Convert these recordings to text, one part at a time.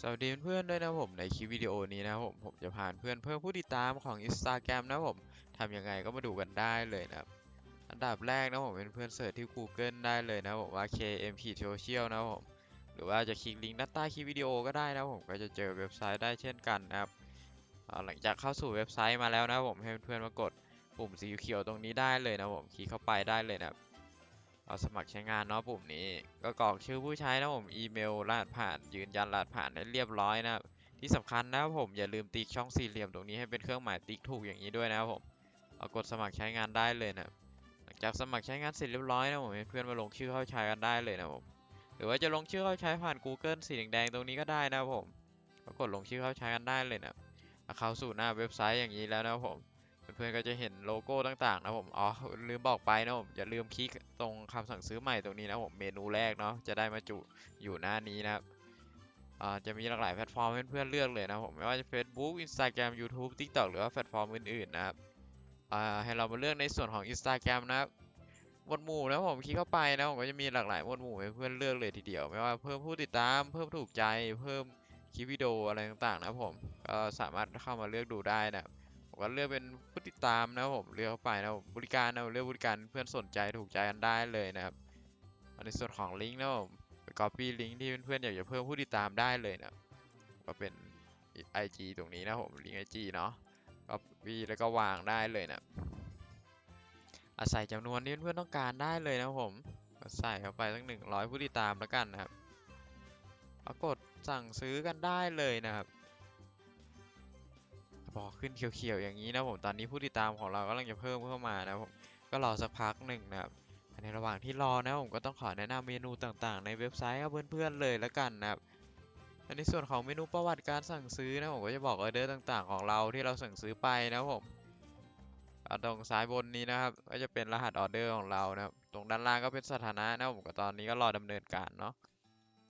สวัสดีเพื่อนๆด้วยนะผมในคลิปวิดีโอนี้นะผมผมจะพาเพื่อนเพิ่มผู้ติดตามของ Instagram นะผมทำยังไงก็มาดูกันได้เลยนะครับอันดับแรกนะผมเป็นเพื่อนเสิร์ชที่ Google ได้เลยนะผมว่า KMP Social นะผมหรือว่าจะคลิกลิงก์ด้านใต้คลิปวิดีโอก็ได้นะผมก็จะเจอเว็บไซต์ได้เช่นกันนะครับหลังจากเข้าสู่เว็บไซต์มาแล้วนะผมให้เพื่อนๆมากดปุ่มสีเขียวตรงนี้ได้เลยนะผมคลิกเข้าไปได้เลยนะครับ เอาสมัครใช้งานเนาะปุ่มนี้ ก็กรอกชื่อผู้ใช้นะผมอีเมลรหัสผ่านยืนยันรหัสผ่านให้เรียบร้อยนะครับที่สำคัญนะครับผมอย่าลืมติ๊กช่องสี่เหลี่ยมตรงนี้ให้เป็นเครื่องหมายติ๊กถูกอย่างนี้ด้วยนะครับผมเอากดสมัครใช้งานได้เลยนะหลังจากสมัครใช้งานเสร็จเรียบร้อยนะผมเพื่อนมาลงชื่อเข้าใช้กันได้เลยนะผมหรือว่าจะลงชื่อเข้าใช้ผ่าน Google สีแดงๆตรงนี้ก็ได้นะครับผมก็กดลงชื่อเข้าใช้กันได้เลยนะเข้าสู่หน้าเว็บไซต์อย่างนี้แล้วนะครับผม เพื่อนๆก็จะเห็นโลโก้ต่างๆนะผม อ๋อ ลืมบอกไปนะผม อย่าลืมคลิกตรงคำสั่งซื้อใหม่ตรงนี้นะผม เมนูแรกเนาะ จะได้มาจุอยู่หน้านี้นะครับจะมีหลากหลายแพลตฟอร์มเพื่อนๆเลือกเลยนะผม ไม่ว่าจะ Facebook Instagram YouTube TikTok หรือว่าแพลตฟอร์มอื่นๆนะครับให้เรามาเลือกในส่วนของ Instagram นะครับหมวดหมู่นะผมคลิกเข้าไปนะผมก็จะมีหลากหลายหมวดหมู่ให้เพื่อนเลือกเลยทีเดียว ไม่ว่าเพิ่มผู้ติดตามเพิ่มถูกใจเพิ่มคลิปวิดีโออะไรต่างๆนะผมก็สามารถเข้ามาเลือกดูได้นะครับ ผมก็เลือกเป็นผู้ติดตามนะครับผมเลือกเข้าไปนะบผมบริการนะเลือกบริการเพื่อนสนใจถูกใจกันได้เลยนะครับอันในส่วนของลิงก์นะผมไป copy ลิงก์ที่เพื่อนๆอยากจะเพิ่มผู้ติดตามได้เลยนะก็เป็น IG ตรงนี้นะผมลิงก์ IG เนาะ copy แล้วก็วางได้เลยนะอาศัยจำนวนที่เพื่อนๆต้องการได้เลยนะผมใส่เข้าไปสักหนึ่งร้อยผู้ติดตามแล้วกันนะครับปรากฏสั่งซื้อกันได้เลยนะครับ พอขึ้นเขียวๆอย่างนี้นะผมตอนนี้ผู้ติดตามของเรากำลังจะเพิ่มเข้ามานะผมก็รอสักพักหนึ่งนะครับในระหว่างที่รอนะผมก็ต้องขอแนะนำเมนูต่างๆ ในเว็บไซต์กับเพื่อนๆเลยแล้วกันนะครับอันในส่วนของเมนูประวัติการสั่งซื้อนะผมก็จะบอกออเดอร์ต่างๆ ของเราที่เราสั่งซื้อไปนะผมตรงซ้ายบนนี้นะครับ ก็จะเป็นรหัสออเดอร์ของเรานะครับตรงด้านล่างก็เป็นสถานะนะผมก็ตอนนี้ก็รอดำเนินการเนาะ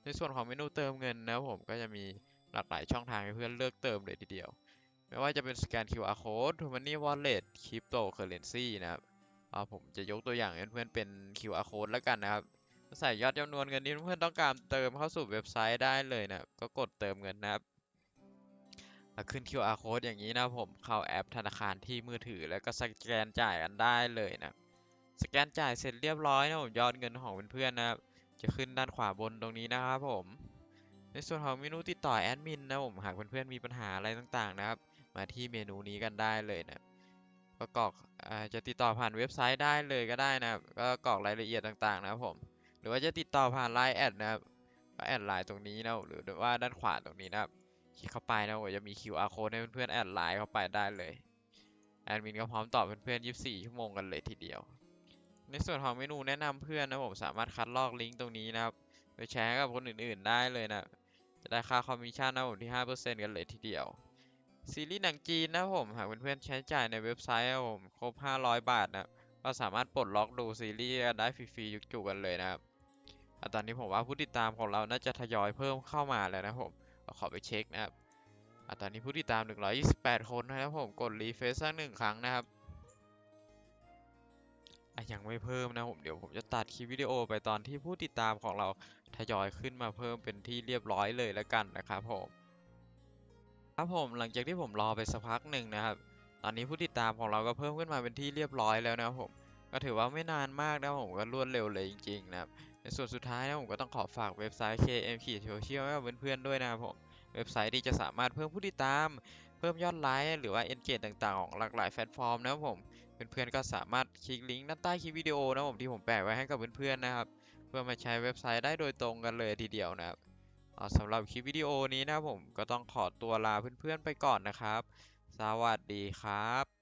ในส่วนของเมนูเติมเงินนะผมก็จะมีหลากหลายช่องทางให้เพื่อนเลือกเติมเลยทีเดียว ไม่ว่าจะเป็นสแกน QR code Money Wallet Cryptocurrency นะครับอ่าผมจะยกตัวอย่างเพื่อนๆเป็น QR code แล้วกันนะครับใส่ยอดจำนวนเงินที่เพื่อนๆต้องการเติมเข้าสู่เว็บไซต์ได้เลยนะก็กดเติมเงินนะครับขึ้น QR code อย่างนี้นะผมเข้าแอปธนาคารที่มือถือแล้วก็สแกนจ่ายกันได้เลยนะสแกนจ่ายเสร็จเรียบร้อยนะผมยอดเงินของเพื่อนๆนะครับจะขึ้นด้านขวาบนตรงนี้นะครับผม ในส่วนของเมนูติดต่อแอดมินนะผมหากเพื่อนๆมีปัญหาอะไรต่างๆนะครับ มาที่เมนูนี้กันได้เลยนะก็กรอกอาจะติดต่อผ่านเว็บไซต์ได้เลยก็ได้นะครับก็กรอกรายละเอียดต่างๆ นะครับผม หรือว่าจะติดต่อผ่านไลน์แอดนะครับก็แอดไลน์ตรงนี้นะหรือว่าด้านขวาตรงนี้นะครับคลิกเข้าไปนะผมจะมี QR code ให้เพื่อนๆแอดไลน์เข้าไปได้เลยแอดมินก็พร้อมตอบเพื่อนๆ 24 ชั่วโมงกันเลยทีเดียว ในส่วนของเมนูแนะนำเพื่อนนะผมสามารถคัดลอกลิงก์ตรงนี้นะครับไปแชร์กับคนอื่นๆได้เลยนะจะได้ค่าคอมมิชชั่นนะผมที่ 5%กันเลยทีเดียว ซีรีส์หนังจีนนะผมหากเพื่อนๆใช้จ่ายในเว็บไซต์ผมครบ 500 บาทนะก็สามารถปลดล็อกดูซีรีส์ได้ฟรีๆจุกๆกันเลยนะครับอะตอนนี้ผมว่าผู้ติดตามของเราน่าจะทยอยเพิ่มเข้ามาแล้วนะผมขอไปเช็คนะครับอะตอนนี้ผู้ติดตาม 128 คนนะครับผมกดรีเฟซสักหนึ่งครั้งนะครับอะยังไม่เพิ่มนะผมเดี๋ยวผมจะตัดคลิปวิดีโอไปตอนที่ผู้ติดตามของเราทยอยขึ้นมาเพิ่มเป็นที่เรียบร้อยเลยแล้วกันนะครับผม ครับผมหลังจากที่ผมรอไปสักพักหนึ่งนะครับ ตอนนี้ผู้ติดตามของเราก็เพิ่มขึ้นมาเป็นที่เรียบร้อยแล้วนะครับผมก็ถือว่าไม่นานมากนะผมก็รวดเร็วเลยจริงๆนะครับในส่วนสุดท้ายนะผมก็ต้องขอฝากเว็บไซต์ KM Social ให้กับเพื่อนๆด้วยนะครับผมเว็บไซต์ที่จะสามารถเพิ่มผู้ติดตาม เพิ่มยอดไลค์หรือว่า engage ต่างๆ ของหลากหลายแพลตฟอร์มนะครับผมเพื่อนๆก็สามารถคลิกลิงก์ด้านใต้คลิปวิดีโอนะผมที่ผมแปะไว้ให้กับเพื่อนๆนะครับ เพื่อมาใช้เว็บไซต์ได้โดยตรงกันเลยทีเดียวนะครับ สำหรับคลิปวิดีโอนี้นะผมก็ต้องขอตัวลาเพื่อนๆไปก่อนนะครับ สวัสดีครับ